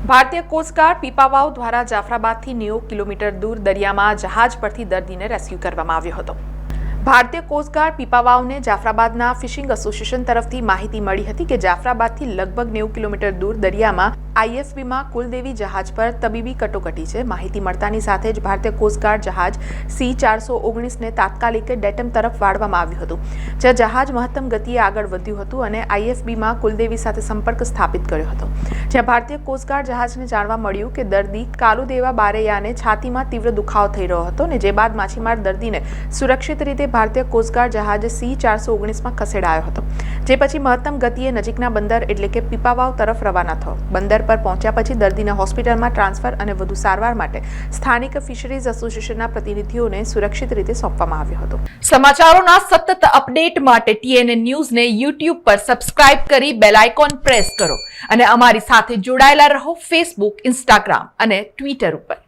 ભારતીય કોસ્ટગાર્ડ પીપાવાવ દ્વારા જાફરાબાદથી નેવું કિલોમીટર દૂર દરિયામાં જહાજ પરથી દર્દીને રેસ્ક્યુ કરવામાં આવ્યો હતો. ભારતીય કોસ્ટગાર્ડ પીપાવાવને જાફરાબાદના ફિશિંગ એસોસિએશન તરફથી માહિતી મળી હતી કે જાફરાબાદથી લગભગ નેવું કિલોમીટર દૂર દરિયામાં આઈએસબીમાં કુલદેવી જહાજ પર તબીબી કટોકટી છે. માહિતી મળતાની સાથે જ ભારતીય કોસ્ટગાર્ડ જહાજ સી ચારસો ઓગણીસને તાત્કાલિક ડેટમ તરફ વાળવામાં આવ્યું હતું. જ્યાં જહાજ મહત્તમ ગતિએ આગળ વધ્યું હતું અને આઈએસબીમાં કુલદેવી સાથે સંપર્ક સ્થાપિત કર્યો હતો. જ્યાં ભારતીય કોસ્ટગાર્ડ જહાજને જાણવા મળ્યું કે દર્દી કાલુદેવા બારેયાને છાતીમાં તીવ્ર દુખાવો થઈ રહ્યો હતો અને જે બાદ માછીમાર દર્દીને સુરક્ષિત રીતે ભારતીય કોસ્ટગાર્ડ જહાજ સી ચારસો ઓગણીસમાં ખસેડાયો હતો. જે પછી મહત્તમ ગતિએ નજીકના બંદર એટલે કે પીપાવાવ તરફ રવાના થયો. બંદર પર પહોંચ્યા પછી દર્દીને હોસ્પિટલમાં ટ્રાન્સફર અને વધુ સારવાર માટે સ્થાનિક ફિશરીઝ એસોસિએશનના પ્રતિનિધિઓને સુરક્ષિત રીતે સોંપવામાં આવ્યો હતો. સમાચારોના સતત અપડેટ માટે ટીએનએ ન્યૂઝને યુટ્યુબ પર સબસ્ક્રાઇબ કરી બેલ આઇકોન પ્રેસ કરો અને અમારી સાથે જોડાયેલા રહો ફેસબુક, ઇન્સ્ટાગ્રામ અને ટ્વિટર ઉપર.